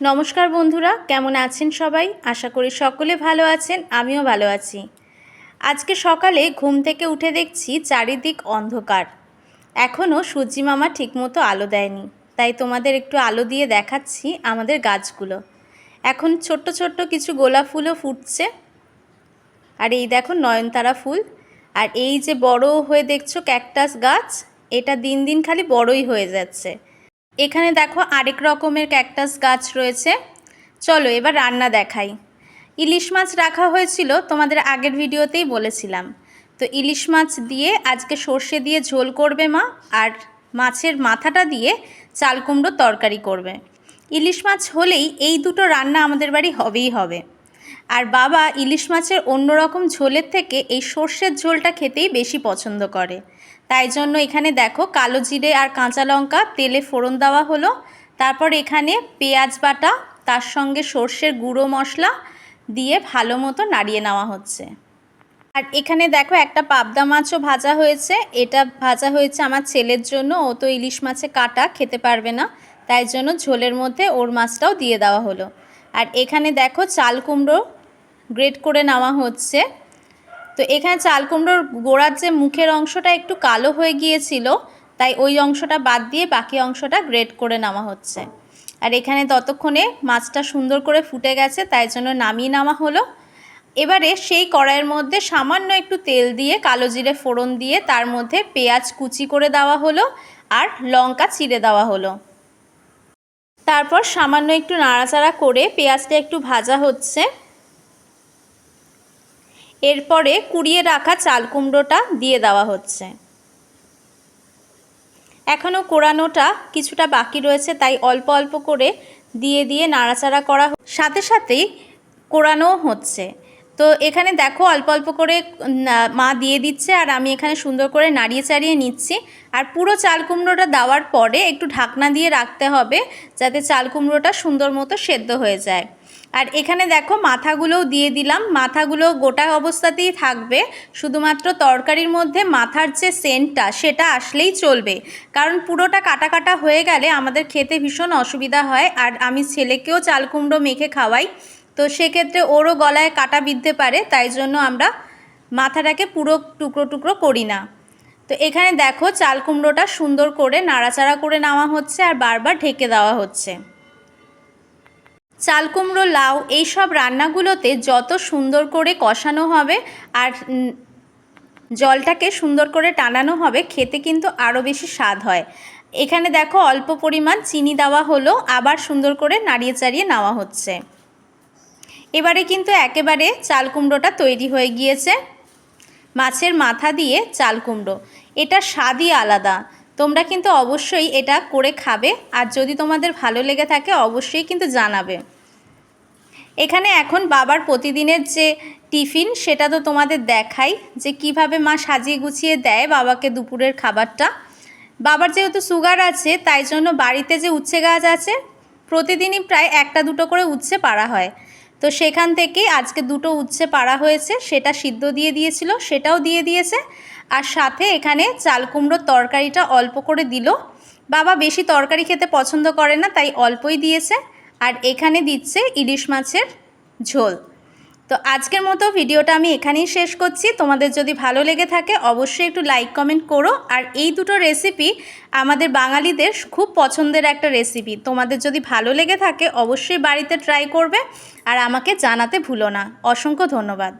নমস্কার বন্ধুরা, কেমন আছেন সবাই? আশা করি সকলে ভালো আছেন, আমিও ভালো আছি। আজকে সকালে ঘুম থেকে উঠে দেখছি চারিদিক অন্ধকার। এখনও সূর্যি মামা ঠিকমতো আলো দেয়নি, তাই তোমাদের একটু আলো দিয়ে দেখাচ্ছি আমাদের গাছগুলো। এখন ছোট্ট ছোট্ট কিছু গোলাপ ফুলও ফুটছে। আর এই দেখো নয়নতারা ফুল, আর এই যে বড় হয়ে দেখছ ক্যাকটাস গাছ, এটা দিন দিন খালি বড়ই হয়ে যাচ্ছে। এখানে দেখো আরেক রকমের ক্যাকটাস গাছ রয়েছে। চলো এবার রান্না দেখাই। ইলিশ মাছ রাখা হয়েছিল, তোমাদের আগের ভিডিওতেই বলেছিলাম। তো ইলিশ মাছ দিয়ে আজকে সর্ষে দিয়ে ঝোল করবে মা, আর মাছের মাথাটা দিয়ে চাল কুমড়োর তরকারি করবে। ইলিশ মাছ হলেই এই দুটো রান্না আমাদের বাড়ি হবেই হবে। আর বাবা ইলিশ মাছের অন্যরকম ঝোলের থেকে এই সর্ষের ঝোলটা খেতেই বেশি পছন্দ করে। তাই জন্য এখানে দেখো কালো জিরে আর কাঁচা লঙ্কা, তেলে ফোড়ন দেওয়া হলো। তারপর এখানে পেঁয়াজ বাটা, তার সঙ্গে সর্ষের গুঁড়ো মশলা দিয়ে ভালো মতো নাড়িয়ে নেওয়া হচ্ছে। আর এখানে দেখো একটা পাবদা মাছও ভাজা হয়েছে। এটা ভাজা হয়েছে আমার ছেলের জন্য। ও তো ইলিশ মাছে কাটা, খেতে পারবে না। তাই জন্য ঝোলের মধ্যে ওর মাছটাও দিয়ে দেওয়া হলো। আর এখানে দেখো চাল কুমড়ো গ্রেট করে নেওয়া হচ্ছে। তো এখানে চাল কুমড়োর গোড়ার যে মুখের অংশটা একটু কালো হয়ে গিয়েছিল, তাই ওই অংশটা বাদ দিয়ে বাকি অংশটা গ্রেট করে নেওয়া হচ্ছে। আর এখানে ততক্ষণে মাছটা সুন্দর করে ফুটে গেছে, তাই জন্য নামিয়ে নেওয়া হলো। এবারে সেই কড়াইয়ের মধ্যে সামান্য একটু তেল দিয়ে কালো জিরে ফোড়ন দিয়ে তার মধ্যে পেঁয়াজ কুচি করে দেওয়া হলো আর লঙ্কা চিড়ে দেওয়া হলো। তারপর সামান্য একটু নাড়াচাড়া করে পেঁয়াজটা একটু ভাজা হচ্ছে। এরপরে কুড়িয়ে রাখা চাল কুমড়োটা দিয়ে দেওয়া হচ্ছে। এখনও কোরানোটা কিছুটা বাকি রয়েছে, তাই অল্প অল্প করে দিয়ে দিয়ে নাড়াচাড়া করা সাথে সাথেই কোরানোও হচ্ছে। তো এখানে দেখো অল্প অল্প করে মা দিয়ে দিচ্ছে আর আমি এখানে সুন্দর করে নাড়িয়ে চাড়িয়ে নিচ্ছি। আর পুরো চাল কুমড়োটা দেওয়ার পরে একটু ঢাকনা দিয়ে রাখতে হবে, যাতে চাল কুমড়োটা সুন্দর মতো সেদ্ধ হয়ে যায়। আর এখানে দেখো মাথাগুলোও দিয়ে দিলাম। মাথাগুলো গোটা অবস্থাতেই থাকবে। শুধুমাত্র তরকারির মধ্যে মাথার যে সেন্টটা সেটা আসলেই চলবে। কারণ পুরোটা কাটা কাটা হয়ে গেলে আমাদের খেতে ভীষণ অসুবিধা হয় আর আমি ছেলেকেও চাল কুমড়ো মেখে খাওয়াই। তো সেক্ষেত্রে ওরও গলায় কাটা বিঁধতে পারে, তাই জন্য আমরা মাথাটাকে পুরো টুকরো টুকরো করি না। তো এখানে দেখো চাল কুমড়োটা সুন্দর করে নাড়াচাড়া করে নেওয়া হচ্ছে আর বারবার ঢেকে দেওয়া হচ্ছে। চাল, কুমড়ো, লাউ এইসব রান্নাগুলোতে যত সুন্দর করে কষানো হবে আর জলটাকে সুন্দর করে টানানো হবে, খেতে কিন্তু আরও বেশি স্বাদ হয়। এখানে দেখো অল্প পরিমাণ চিনি দেওয়া হলো, আবার সুন্দর করে নাড়িয়ে চাড়িয়ে নেওয়া হচ্ছে। এবারে কিন্তু একেবারে চাল, কুমড়োটা তৈরি হয়ে গিয়েছে। মাছের মাথা দিয়ে চাল, কুমড়ো। এটা স্বাদই আলাদা। তোমরা কিন্তু অবশ্যই এটা করে খাবে আর যদি তোমাদের ভালো লেগে থাকে অবশ্যই কিন্তু জানাবে। এখানে এখন বাবার প্রতিদিনের যে টিফিন সেটা তো তোমাদের দেখাই যে কীভাবে মা সাজিয়ে গুছিয়ে দেয় বাবাকে দুপুরের খাবারটা। বাবার যেহেতু সুগার আছে, তাই জন্য বাড়িতে যে উচ্ছে গাছ আছে, প্রতিদিনই প্রায় একটা দুটো করে উচ্ছে পাড়া হয়। তো সেখান থেকে আজকে দুটো উচ্ছে পাড়া হয়েছে, সেটা সিদ্ধ দিয়ে দিয়েছিল, সেটাও দিয়ে দিয়েছে। আর সাথে এখানে চাল কুমড়োর তরকারিটা অল্প করে দিল। বাবা বেশি তরকারি খেতে পছন্দ করে না, তাই অল্পই দিয়েছে। আর এখানে দিচ্ছে ইলিশ মাছের ঝোল। তো আজকের মতো ভিডিওটা আমি এখানেই শেষ করছি। তোমাদের যদি ভালো লেগে থাকে, অবশ্যই একটু লাইক কমেন্ট করো। আর এই দুটো রেসিপি আমাদের বাঙালিদের খুব পছন্দের একটা রেসিপি তোমাদের যদি ভালো লেগে থাকে, অবশ্যই বাড়িতে ট্রাই করবে। আর আমাকে জানাতে ভুলো না। অসংখ্য ধন্যবাদ।